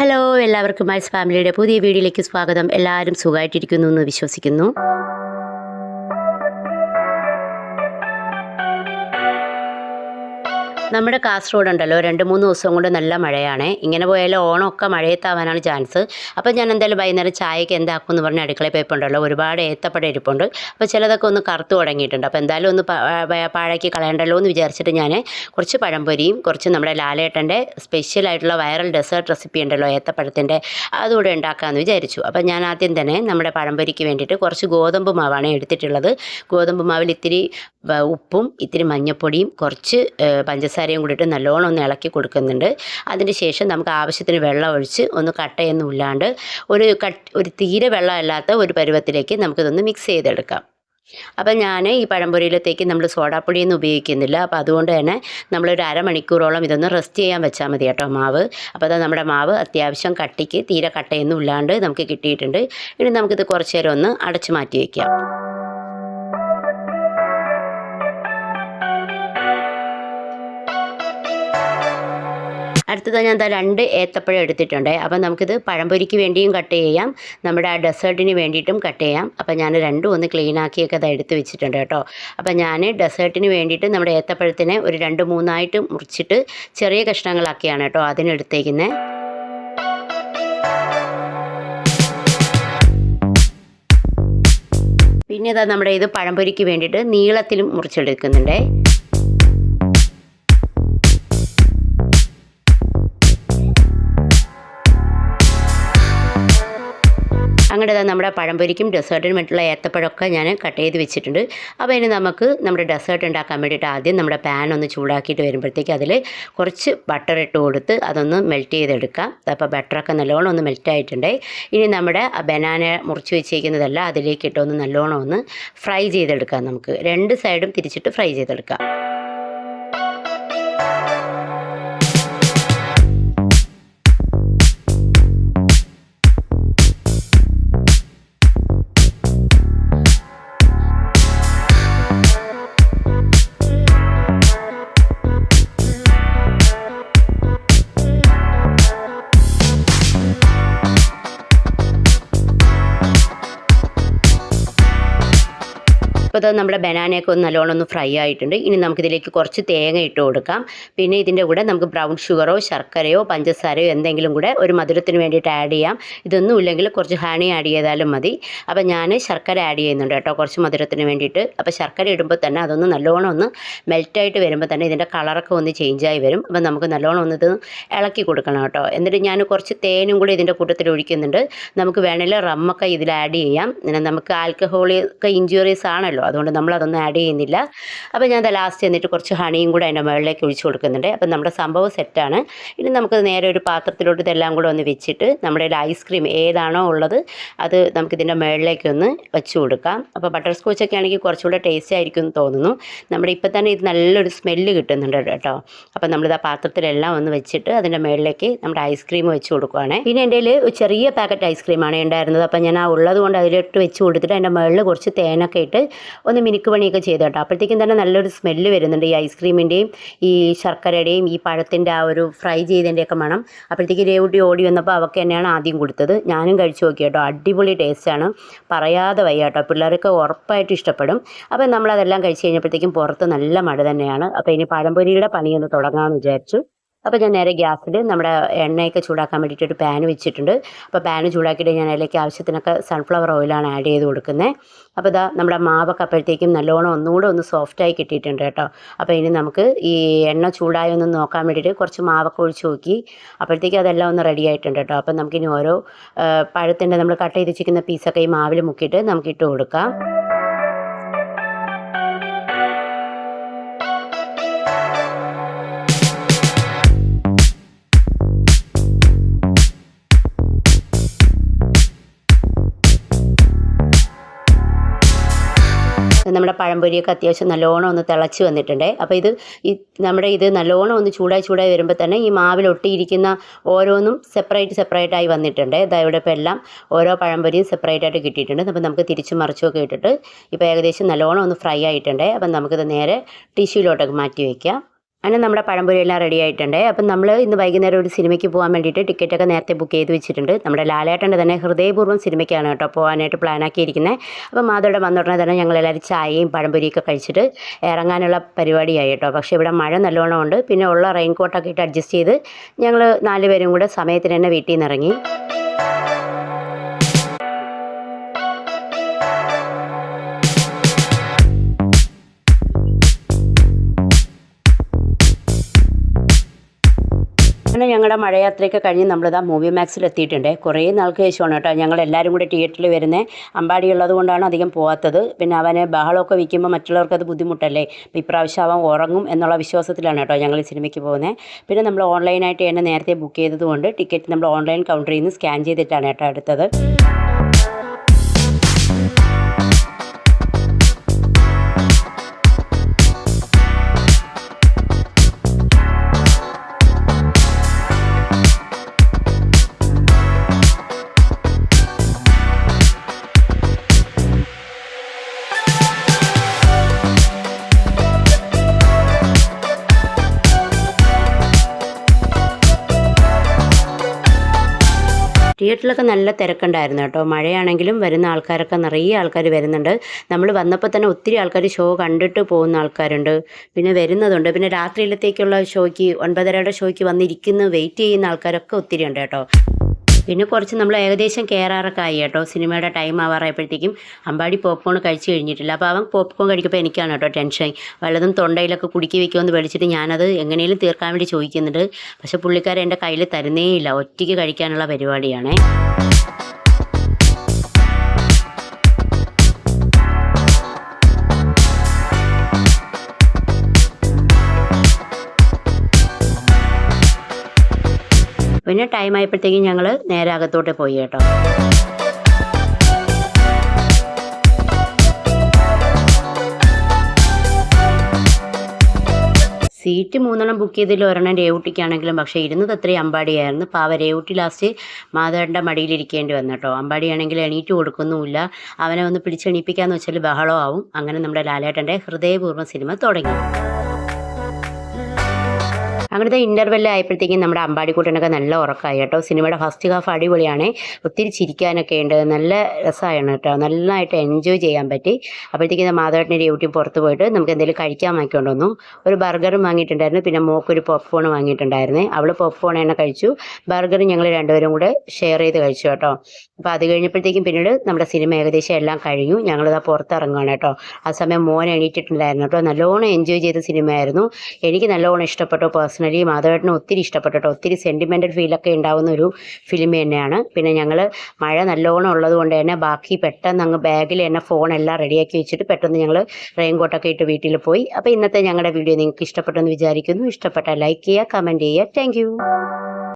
Hello എല്ലാവർക്കും mice ഫാമിലിയുടെ പുതിയ വീഡിയോയിലേക്ക് സ്വാഗതം. എല്ലാവരും സുഖമായിട്ടിരിക്കുന്നു എന്ന് വിശ്വസിക്കുന്നു. നമ്മുടെ കാസർഗോഡ് ഉണ്ടല്ലോ രണ്ട് മൂന്ന് ദിവസം കൊണ്ട് നല്ല മഴയാണ്. ഇങ്ങനെ പോയാൽ ഓണമൊക്കെ മഴയത്താവാനാണ് ചാൻസ്. അപ്പോൾ ഞാൻ എന്തായാലും വൈകുന്നേരം ചായക്ക് എന്താക്കും എന്ന് പറഞ്ഞ് അടുക്കളയിൽ പോയപ്പോണ്ടല്ലോ ഒരുപാട് ഏത്തപ്പഴം ഇരിപ്പുണ്ട്. അപ്പോൾ ചിലതൊക്കെ ഒന്ന് കറുത്ത് തുടങ്ങിയിട്ടുണ്ട്. അപ്പോൾ എന്തായാലും ഒന്ന് പാഴാക്കി കളയണ്ടല്ലോ എന്ന് വിചാരിച്ചിട്ട് ഞാൻ കുറച്ച് പഴംപൊരിയും കുറച്ച് നമ്മുടെ ലാലേട്ടന്റെ സ്പെഷ്യൽ ആയിട്ടുള്ള വൈറൽ ഡെസേർട്ട് റെസിപ്പി ഉണ്ടല്ലോ ഏത്തപ്പഴത്തിന്റെ അതുകൂടെ ഉണ്ടാക്കാമെന്ന് വിചാരിച്ചു. അപ്പോൾ ഞാൻ ആദ്യം തന്നെ നമ്മുടെ പഴംപൊരിക്ക് വേണ്ടിയിട്ട് കുറച്ച് ഗോതമ്പ് മാവാണ് എടുത്തിട്ടുള്ളത്. ഗോതമ്പ് മാവിൽ ഇത്തിരി ഉപ്പും ഇത്തിരി മഞ്ഞൾപ്പൊടിയും കുറച്ച് ഏഹ്, പഞ്ചസാരയും കൂടിയിട്ട് നല്ലോണം ഒന്ന് ഇളക്കി കൊടുക്കുന്നുണ്ട്. അതിന് ശേഷം നമുക്ക് ആവശ്യത്തിന് വെള്ളം ഒഴിച്ച് ഒന്ന് കട്ടയൊന്നും ഇല്ലാണ്ട് ഒരു കട്ട് ഒരു തീരെ വെള്ളമല്ലാത്ത ഒരു പരുവത്തിലേക്ക് നമുക്കിതൊന്ന് മിക്സ് ചെയ്തെടുക്കാം. അപ്പം ഞാൻ ഈ പഴംപൊരിയിലത്തേക്ക് നമ്മൾ സോഡാപ്പൊടിയൊന്നും ഉപയോഗിക്കുന്നില്ല. അപ്പോൾ അതുകൊണ്ട് തന്നെ നമ്മളൊരു അരമണിക്കൂറോളം ഇതൊന്ന് റെസ്റ്റ് ചെയ്യാൻ വെച്ചാൽ മതി കേട്ടോ മാവ്. അപ്പോൾ അത് നമ്മുടെ മാവ് അത്യാവശ്യം കട്ടിക്ക് തീരെ കട്ടയൊന്നും ഇല്ലാണ്ട് നമുക്ക് കിട്ടിയിട്ടുണ്ട്. ഇനി നമുക്കിത് കുറച്ച് നേരം ഒന്ന് അടച്ചു മാറ്റി വയ്ക്കാം അടുത്തത് ഞാൻ എന്താ രണ്ട് ഏത്തപ്പഴം എടുത്തിട്ടുണ്ട്. അപ്പം നമുക്കിത് പഴംപൊരിക്ക് വേണ്ടിയും കട്ട് ചെയ്യാം. നമ്മുടെ ആ ഡെസേർട്ടിന് വേണ്ടിയിട്ടും കട്ട് ചെയ്യാം. അപ്പം ഞാൻ രണ്ടും ഒന്ന് ക്ലീൻ ആക്കിയൊക്കെ അത് എടുത്ത് വെച്ചിട്ടുണ്ട് കേട്ടോ. അപ്പം ഞാൻ ഡെസേർട്ടിന് വേണ്ടിയിട്ട് നമ്മുടെ ഏത്തപ്പഴത്തിനെ ഒരു രണ്ട് മൂന്നായിട്ട് മുറിച്ചിട്ട് ചെറിയ കഷ്ണങ്ങളാക്കിയാണ് കേട്ടോ അതിനെടുത്തേക്കുന്നത് പിന്നെ ഇതാ നമ്മുടെ ഇത് പഴംപൊരിക്ക് വേണ്ടിയിട്ട് നീളത്തിലും മുറിച്ചെടുക്കുന്നുണ്ടേ. അങ്ങനെ തന്നെ നമ്മുടെ പഴംപൊരിക്കും ഡെസേർട്ടിനും വേണ്ടിയിട്ടുള്ള ഏത്തപ്പഴമൊക്കെ ഞാൻ കട്ട് ചെയ്ത് വെച്ചിട്ടുണ്ട്. അപ്പോൾ ഇനി നമുക്ക് നമ്മുടെ ഡെസേർട്ട് ഉണ്ടാക്കാൻ വേണ്ടിയിട്ട് ആദ്യം നമ്മുടെ പാൻ ഒന്ന് ചൂടാക്കിയിട്ട് വരുമ്പോഴത്തേക്ക് അതിൽ കുറച്ച് ബട്ടർ ഇട്ട് കൊടുത്ത് അതൊന്ന് മെൽറ്റ് ചെയ്തെടുക്കാം. അപ്പോൾ ബട്ടറൊക്കെ നല്ലോണം ഒന്ന് മെൽറ്റ് ആയിട്ടുണ്ട് ഇനി നമ്മുടെ ബനാന മുറിച്ച് വെച്ചിരിക്കുന്നതല്ല അതിലേക്ക് ഇട്ടൊന്ന് നല്ലോണം ഒന്ന് ഫ്രൈ ചെയ്തെടുക്കാം നമുക്ക്. രണ്ട് സൈഡും തിരിച്ചിട്ട് ഫ്രൈ ചെയ്തെടുക്കാം. ഇപ്പോൾ അത് നമ്മുടെ ബനാനയൊക്കെ ഒന്ന് നല്ലോണം ഒന്ന് ഫ്രൈ ആയിട്ടുണ്ട്. ഇനി നമുക്കിതിലേക്ക് കുറച്ച് തേങ്ങ ഇട്ട് കൊടുക്കാം. പിന്നെ ഇതിന്റെ കൂടെ നമുക്ക് ബ്രൗൺ ഷുഗറോ ശർക്കരയോ പഞ്ചസാരയോ എന്തെങ്കിലും കൂടെ ഒരു മധുരത്തിന് വേണ്ടിയിട്ട് ആഡ് ചെയ്യാം. ഇതൊന്നും ഇല്ലെങ്കിൽ കുറച്ച് ഹണി ആഡ് ചെയ്താലും മതി. അപ്പോൾ ഞാൻ ശർക്കര ആഡ് ചെയ്യുന്നുണ്ട് കേട്ടോ കുറച്ച് മധുരത്തിന് വേണ്ടിയിട്ട്. അപ്പോൾ ശർക്കര ഇടുമ്പോൾ തന്നെ അതൊന്ന് നല്ലോണം ഒന്ന് മെൽറ്റായിട്ട് വരുമ്പോൾ തന്നെ ഇതിന്റെ കളറൊക്കെ ഒന്ന് ചേഞ്ചായി വരും. അപ്പോൾ നമുക്ക് നല്ലോണം ഒന്ന് ഇത് ഇളക്കി കൊടുക്കണം കേട്ടോ. എന്നിട്ട് ഞാൻ കുറച്ച് തേനും കൂടി ഇതിന്റെ കൂട്ടത്തിൽ ഒഴിക്കുന്നുണ്ട്. നമുക്ക് വേണമെങ്കിൽ റമ്മൊക്കെ ഇതിൽ ആഡ് ചെയ്യാം. നമുക്ക് ആൽക്കഹോളിക് ഇഞ്ചുറീസ് ആണല്ലോ അതുകൊണ്ട് നമ്മൾ അതൊന്നും ആഡ് ചെയ്യുന്നില്ല. അപ്പോൾ ഞാൻ ലാസ്റ്റ് എന്നിട്ട് കുറച്ച് ഹണിയും കൂടെ അതിന്റെ മുകളിലേക്ക് ഒഴിച്ചു കൊടുക്കുന്നുണ്ട്. അപ്പം നമ്മുടെ സംഭവം സെറ്റാണ് ഇനി നമുക്ക് നേരെ ഒരു പാത്രത്തിലോട്ട് ഇതെല്ലാം കൂടെ ഒന്ന് വെച്ചിട്ട് നമ്മുടെ ഐസ്ക്രീം ഏതാണോ ഉള്ളത് അത് നമുക്ക് നമുക്കിതിന്റെ മുകളിലേക്ക് ഒന്ന് വെച്ച് കൊടുക്കാം. അപ്പോൾ ബട്ടർ സ്കോച്ച് ഒക്കെ ആണെങ്കിൽ കുറച്ചുകൂടെ ടേസ്റ്റ് ആയിരിക്കും എന്ന് തോന്നുന്നു. നമ്മുടെ ഇപ്പം തന്നെ ഇത് നല്ലൊരു സ്മെല്ല് കിട്ടുന്നുണ്ട് കേട്ടോ. അപ്പം നമ്മളിത് ആ പാത്രത്തിലെല്ലാം ഒന്ന് വെച്ചിട്ട് അതിന്റെ മുകളിലേക്ക് നമ്മുടെ ഐസ്ക്രീം വെച്ച് കൊടുക്കുവാണ്. പിന്നെ എന്റെ ഒരു ചെറിയ പാക്കറ്റ് ഐസ്ക്രീമാണ് ഉണ്ടായിരുന്നത്. അപ്പം ഞാൻ ആ ഉള്ളത് കൊണ്ട് അതിലിട്ട് വെച്ച് കൊടുത്തിട്ട് അതിന്റെ മുകളിൽ കുറച്ച് തേനൊക്കെ ഇട്ട് ഒന്ന് മിനുക്ക് പണിയൊക്കെ ചെയ്ത് കേട്ടോ. അപ്പോഴത്തേക്കും തന്നെ നല്ലൊരു സ്മെല്ല് വരുന്നുണ്ട് ഈ ഐസ്ക്രീമിന്റെയും ഈ ശർക്കരയുടെയും ഈ പഴത്തിന്റെ ആ ഒരു ഫ്രൈ ചെയ്തതിന്റെയൊക്കെ മണം. അപ്പോഴത്തേക്ക് രേവുട്ടി ഓടി വന്നപ്പോൾ അവൾക്ക് തന്നെയാണ് ആദ്യം കൊടുത്തത്. ഞാനും കഴിച്ചു നോക്കി കേട്ടോ. അടിപൊളി ടേസ്റ്റാണ് പറയാതെ വയ്യ കേട്ടോ. പിള്ളേർക്ക് ഉറപ്പായിട്ട് ഇഷ്ടപ്പെടും. അപ്പോൾ നമ്മളതെല്ലാം കഴിച്ച് കഴിഞ്ഞപ്പോഴത്തേക്കും പുറത്ത് നല്ല മഴ തന്നെയാണ്. അപ്പോൾ ഇനി പഴംപൊരിയുടെ പണിയൊന്ന് തുടങ്ങാമെന്ന് വിചാരിച്ചു. അപ്പോൾ ഞാൻ നേരെ ഗ്യാസിൽ നമ്മുടെ എണ്ണയൊക്കെ ചൂടാക്കാൻ വേണ്ടിയിട്ട് ഒരു പാൻ വെച്ചിട്ടുണ്ട്. അപ്പോൾ പാൻ ചൂടാക്കിയിട്ട് ഞാൻ അതിലേക്ക് ആവശ്യത്തിനൊക്കെ സൺഫ്ലവർ ഓയിലാണ് ആഡ് ചെയ്ത് കൊടുക്കുന്നത് അപ്പോൾ ഇതാ നമ്മുടെ മാവൊക്കെ അപ്പോഴത്തേക്കും നല്ലോണം ഒന്നുകൂടെ ഒന്ന് സോഫ്റ്റായി കിട്ടിയിട്ടുണ്ട് കേട്ടോ. അപ്പോൾ ഇനി നമുക്ക് ഈ എണ്ണ ചൂടായി ഒന്ന് നോക്കാൻ വേണ്ടിയിട്ട് കുറച്ച് മാവൊക്കെ ഒഴിച്ച് നോക്കി. അപ്പോഴത്തേക്കും അതെല്ലാം ഒന്ന് റെഡി ആയിട്ടുണ്ട് കേട്ടോ. അപ്പോൾ നമുക്കിനി ഓരോ പഴത്തിന്റെ നമ്മൾ കട്ട് ചെയ്ത് വെച്ചിരിക്കുന്ന പീസൊക്കെ ഈ മാവിൽ മുക്കിയിട്ട് നമുക്ക് ഇട്ട് കൊടുക്കാം. നമ്മുടെ പഴംപൊരിയൊക്കെ അത്യാവശ്യം നല്ലോണം ഒന്ന് തിളച്ച് വന്നിട്ടുണ്ട്. അപ്പോൾ ഇത് ഈ നമ്മുടെ ഇത് നല്ലോണം ഒന്ന് ചൂടായി ചൂടായി വരുമ്പോൾ തന്നെ ഈ മാവിൽ ഒട്ടിയിരിക്കുന്ന ഓരോന്നും സെപ്പറേറ്റ് സെപ്പറേറ്റ് ആയി വന്നിട്ടുണ്ട്. ഇതാ ഇവിടെ ഇപ്പോൾ എല്ലാം ഓരോ പഴംപൊരിയും സെപ്പറേറ്റ് ആയിട്ട് കിട്ടിയിട്ടുണ്ട്. അപ്പോൾ നമുക്ക് തിരിച്ച് മറിച്ചുമൊക്കെ ഇട്ടിട്ട് ഇപ്പോൾ ഏകദേശം നല്ലോണം ഒന്ന് ഫ്രൈ ആയിട്ടുണ്ട്. അപ്പം നമുക്കിത് നേരെ ടിഷ്യൂലോട്ടൊക്കെ മാറ്റി വയ്ക്കാം. അങ്ങനെ നമ്മുടെ പഴംപൊരി എല്ലാം റെഡി ആയിട്ടുണ്ട്. അപ്പം നമ്മൾ ഇന്ന് വൈകുന്നേരം ഒരു സിനിമയ്ക്ക് പോകാൻ വേണ്ടിയിട്ട് ടിക്കറ്റൊക്കെ നേരത്തെ ബുക്ക് ചെയ്ത് വെച്ചിട്ടുണ്ട്. നമ്മുടെ ലാലേട്ടന്റെ തന്നെ ഹൃദയപൂർവം സിനിമയ്ക്കാണ് കേട്ടോ പോകാനായിട്ട് പ്ലാൻ ആക്കിയിരിക്കുന്നത് അപ്പം മാതോടെ വന്ന ഉടനെ തന്നെ ഞങ്ങൾ എല്ലാവരും ചായയും പഴംപൊരിയൊക്കെ കഴിച്ചിട്ട് ഇറങ്ങാനുള്ള പരിപാടിയായി കേട്ടോ. പക്ഷേ ഇവിടെ മഴ നല്ലോണം ഉണ്ട്. പിന്നെ ഉള്ള റെയിൻ കോട്ടൊക്കെ ഇട്ട് അഡ്ജസ്റ്റ് ചെയ്ത് ഞങ്ങൾ നാലുപേരും കൂടെ സമയത്തിന് തന്നെ വീട്ടിൽ നിന്ന് ഇറങ്ങി. അങ്ങനെ ഞങ്ങളുടെ മഴയാത്രയൊക്കെ കഴിഞ്ഞ് നമ്മളിതാ മൂവി മാക്സിൽ എത്തിയിട്ടുണ്ട് കുറേ നാൾക്ക് ശേഷമാണ് കേട്ടോ ഞങ്ങൾ എല്ലാവരും കൂടി തിയേറ്ററിൽ വരുന്നത് അമ്പാടി ഉള്ളത് കൊണ്ടാണ് അധികം പോകാത്തത് പിന്നെ അവനെ ബഹളമൊക്കെ വിൽക്കുമ്പോൾ മറ്റുള്ളവർക്ക് അത് ബുദ്ധിമുട്ടല്ലേ? ഇപ്രാവശ്യം അവൻ ഉറങ്ങും എന്നുള്ള വിശ്വാസത്തിലാണ് കേട്ടോ ഞങ്ങൾ സിനിമയ്ക്ക് പോകുന്നത് പിന്നെ നമ്മൾ ഓൺലൈനായിട്ട് തന്നെ നേരത്തെ ബുക്ക് ചെയ്തതുകൊണ്ട് ടിക്കറ്റ് നമ്മൾ ഓൺലൈൻ കൗണ്ടറിൽ നിന്ന് സ്കാൻ ചെയ്തിട്ടാണ് കേട്ടോ എടുത്തത്. തിയേറ്ററിലൊക്കെ നല്ല തിരക്കുണ്ടായിരുന്നു കേട്ടോ. മഴയാണെങ്കിലും വരുന്ന ആൾക്കാരൊക്കെ നിറയെ ആൾക്കാർ വരുന്നുണ്ട്. നമ്മൾ വന്നപ്പോൾ തന്നെ ഒത്തിരി ആൾക്കാർ ഷോ കണ്ടിട്ട് പോകുന്ന ആൾക്കാരുണ്ട്. പിന്നെ വരുന്നതുണ്ട്. പിന്നെ രാത്രിയിലത്തേക്കുള്ള ഷോയ്ക്ക് ഒൻപതരയുടെ ഷോയ്ക്ക് വന്നിരിക്കുന്ന വെയിറ്റ് ചെയ്യുന്ന ആൾക്കാരൊക്കെ ഒത്തിരി ഉണ്ട് കേട്ടോ. പിന്നെ കുറച്ച് നമ്മൾ ഏകദേശം കയറാറൊക്കെ ആയി കേട്ടോ. സിനിമയുടെ ടൈം ആവാറായപ്പോഴത്തേക്കും അമ്പാടി പോപ്കോൺ കഴിച്ച് കഴിഞ്ഞിട്ടില്ല. അപ്പോൾ അവൻ പോപ്കോൺ കഴിക്കുമ്പോൾ എനിക്കാണ് കേട്ടോ ടെൻഷൻ വല്ലതും തൊണ്ടയിലൊക്കെ കുടുക്കി വെക്കുമെന്ന് വിളിച്ചിട്ട് ഞാനത് എങ്ങനെയും തീർക്കാൻ വേണ്ടി ചോദിക്കുന്നുണ്ട്. പക്ഷെ പുള്ളിക്കാരൻ എന്റെ കയ്യിൽ തരുന്നേയില്ല. ഒറ്റയ്ക്ക് കഴിക്കാനുള്ള പരിപാടിയാണേ. പിന്നെ ടൈം ആയപ്പോഴത്തേക്കും ഞങ്ങൾ നേരെ അകത്തോട്ട് പോയി കേട്ടോ. സീറ്റ് മൂന്നെണ്ണം ബുക്ക് ചെയ്തതിൽ ഒരെണ്ണം രേവുട്ടിക്കാണെങ്കിലും പക്ഷേ ഇരുന്നത് അത്രയും അമ്പാടിയായിരുന്നു. പാവ രേവുട്ടി ലാസ്റ്റ് മാധവന്റെ മടിയിലിരിക്കേണ്ടി വന്നു കേട്ടോ. അമ്പാടിയാണെങ്കിൽ എണീറ്റ് കൊടുക്കുന്നുമില്ല. അവനെ ഒന്ന് പിടിച്ചെണീപ്പിക്കാന്ന് വെച്ചാൽ ബഹളമാവും. അങ്ങനെ നമ്മുടെ ലാലേട്ടന്റെ ഹൃദയപൂർവം സിനിമ തുടങ്ങി. അങ്ങനത്തെ ഇന്റർവെല്ല് ആയപ്പോഴത്തേക്കും നമ്മുടെ അമ്പാടിക്കൂട്ടനൊക്കെ നല്ല ഉറക്കമായി കേട്ടോ. സിനിമയുടെ ഫസ്റ്റ് ഹാഫ് അടിപൊളിയാണ്. ഒത്തിരി ചിരിക്കാനൊക്കെ ഉണ്ട്. നല്ല രസമാണ് കേട്ടോ. നന്നായിട്ട് എൻജോയ് ചെയ്യാൻ പറ്റി. അപ്പോഴത്തേക്കും മാധവേട്ടന്റെ ഡ്യൂട്ടി പുറത്ത് പോയിട്ട് നമുക്ക് എന്തെങ്കിലും കഴിക്കാൻ വാങ്ങിക്കൊണ്ട് വന്നു. ഒരു ബർഗറും വാങ്ങിയിട്ടുണ്ടായിരുന്നു. പിന്നെ മോക്കൊരു പോപ്കോൺ വാങ്ങിയിട്ടുണ്ടായിരുന്നു. അവൾ പോപ്കോൺ തന്നെ കഴിച്ചു. ബർഗർ ഞങ്ങൾ രണ്ടുപേരും കൂടെ ഷെയർ ചെയ്ത് കഴിച്ചു കേട്ടോ. അപ്പോൾ അത് കഴിഞ്ഞപ്പോഴത്തേക്കും പിന്നീട് നമ്മുടെ സിനിമ ഏകദേശം എല്ലാം കഴിഞ്ഞു. ഞങ്ങളിതാ പുറത്തിറങ്ങുകയാണ് കേട്ടോ. ആ സമയം മോൻ എണീറ്റിട്ടുണ്ടായിരുന്നു കേട്ടോ. നല്ലോണം എൻജോയ് ചെയ്ത സിനിമയായിരുന്നു. എനിക്ക് നല്ലോണം ഇഷ്ടപ്പെട്ടു പേഴ്സണലി മാധവേട്ടനെ ഒത്തിരി ഇഷ്ടപ്പെട്ടു കേട്ടോ. ഒത്തിരി സെന്റിമെന്റൽ ഫീലൊക്കെ ഉണ്ടാവുന്ന ഒരു ഫിലിം തന്നെയാണ്. പിന്നെ ഞങ്ങൾ മഴ നല്ലോണം ഉള്ളത് കൊണ്ട് തന്നെ ബാക്കി പെട്ടെന്ന് അങ്ങ് ബാഗിൽ തന്നെ ഫോണെല്ലാം റെഡിയാക്കി വെച്ചിട്ട് പെട്ടെന്ന് ഞങ്ങൾ റെയിൻ കോട്ടൊക്കെ ഇട്ട് വീട്ടിൽ പോയി. അപ്പോൾ ഇന്നത്തെ ഞങ്ങളുടെ വീഡിയോ നിങ്ങൾക്ക് ഇഷ്ടപ്പെട്ടെന്ന് വിചാരിക്കുന്നു. ഇഷ്ടപ്പെട്ട ലൈക്ക് ചെയ്യുക കമന്റ് ചെയ്യുക. താങ്ക്